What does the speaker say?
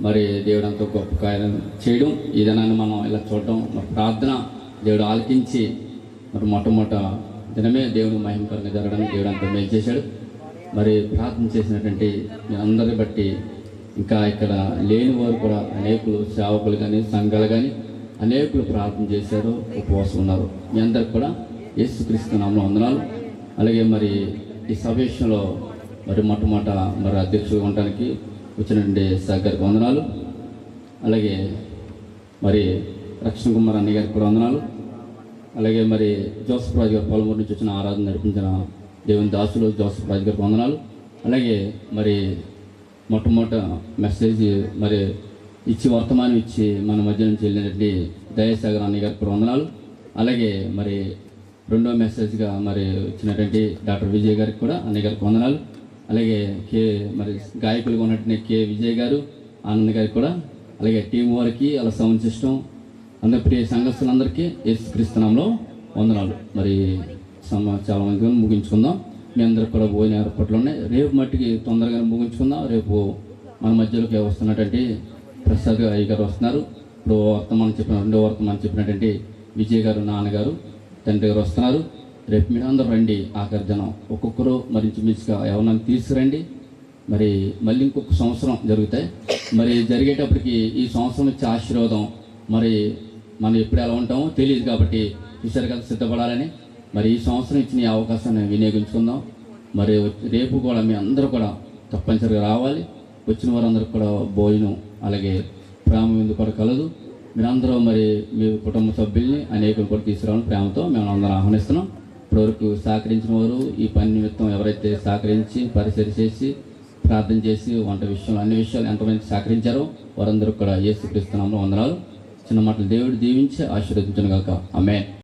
మరి దేవుడు అంత గొప్ప కార్యాలను చేయడం ఈ దినాన్ని మనం ఇలా చూడడం మరి ప్రార్థన దేవుడు ఆలకించి మరి మొట్టమొదట దినమే దేవుడు మహిమకరంగా జరగడానికి దేవుడు అంత మేలు చేశాడు. మరి ప్రార్థన చేసినటువంటి మీ అందరి బట్టి ఇంకా ఇక్కడ లేని వారు కూడా అనేకులు సేవకులు కానీ సంఘాలు కానీ అనేకులు ప్రార్థన చేశారు ఉపవాసం ఉన్నారు. మీ అందరికి కూడా యేసుక్రీస్తు నామలో వందనాలు. అలాగే మరి ఈ సభేషంలో మరి మొట్టమొదట మరి అధ్యక్షుడు ఉండడానికి వచ్చినటువంటి సాగర్కి వందనాలు. అలాగే మరి రక్షణ కుమార్ అన్నయ్య గారికి కూడా వందనాలు. అలాగే మరి జోసఫ్ రాజు గారు పొలమూరు నుంచి వచ్చిన ఆరాధన నడిపించిన దేవుని దాసులు జోసఫ్ రాజు గారికి వందనాలు. అలాగే మరి మొట్టమొదట మెసేజ్ మరి ఇచ్చి వర్తమానం ఇచ్చి మన మధ్య నుంచి వెళ్ళినటువంటి దయాసాగర్ అన్నయ్య గారికి కూడా వందనాలు. అలాగే మరి రెండో మెసేజ్గా మరి వచ్చినటువంటి డాక్టర్ విజయ్ గారికి కూడా అన్నయ్య గారికి వందనాలు. అలాగే కే మరి గాయకులుగా ఉన్నటువంటి కే విజయ్ గారు ఆనంద్ గారికి కూడా అలాగే టీం వారికి అలా సౌండ్ సిస్టమ్ అందరి ప్రియ సంఘస్థులందరికీ యేసుక్రీస్తునాంలో వందనాలు. మరి సమ చాలా మంది ముగించుకుందాం. మీ అందరికి కూడా భోజన ఏర్పాట్లు ఉన్నాయి రేపు మట్టికి తొందరగా ముగించుకుందాం. రేపు మన మధ్యలోకి వస్తున్నటువంటి ప్రసాద్ అయ్య గారు వస్తున్నారు. ఇప్పుడు వర్తమానం చెప్పిన రెండో వర్తమానం చెప్పినటువంటి విజయ్ గారు నాన్నగారు తండ్రి గారు వస్తున్నారు. రేపు మీరు అందరూ రండి ఆఖరి జనం. ఒక్కొక్కరు మరి ఇంచుమించుగా ఎవరన్నా తీసుకురండి. మరి మళ్ళీ ఇంకొక సంవత్సరం జరుగుతాయి. మరి జరిగేటప్పటికి ఈ సంవత్సరం ఇచ్చే ఆశీర్వాదం మరి మనం ఎప్పుడు ఎలా ఉంటామో తెలియదు కాబట్టి చూసారు కదా సిద్ధపడాలని. మరి ఈ సంవత్సరం ఇచ్చిన ఈ అవకాశాన్ని వినియోగించుకుందాం. మరి రేపు కూడా మీ అందరూ కూడా తప్పనిసరిగా రావాలి. వచ్చిన వారందరూ కూడా భోజనం అలాగే ప్రేమ విందు కూడా కలదు. మీరందరూ మరి మీ కుటుంబ సభ్యుల్ని అనేకులు కూడా తీసుకురావాలని ప్రేమతో మేము అందరం ఆహ్వానిస్తున్నాం. ఇప్పటివరకు సహకరించిన వారు ఈ పని నిమిత్తం ఎవరైతే సహకరించి పరిచయం చేసి ప్రార్థన చేసి వంట విషయంలో అన్ని విషయాలు ఎంతమంది సహకరించారో వారందరూ కూడా ఏసుక్రీస్తున్నాము వందనాలు. చిన్న మాటలు దేవుడు దీవించి ఆశీర్వదించను గాక ఆమె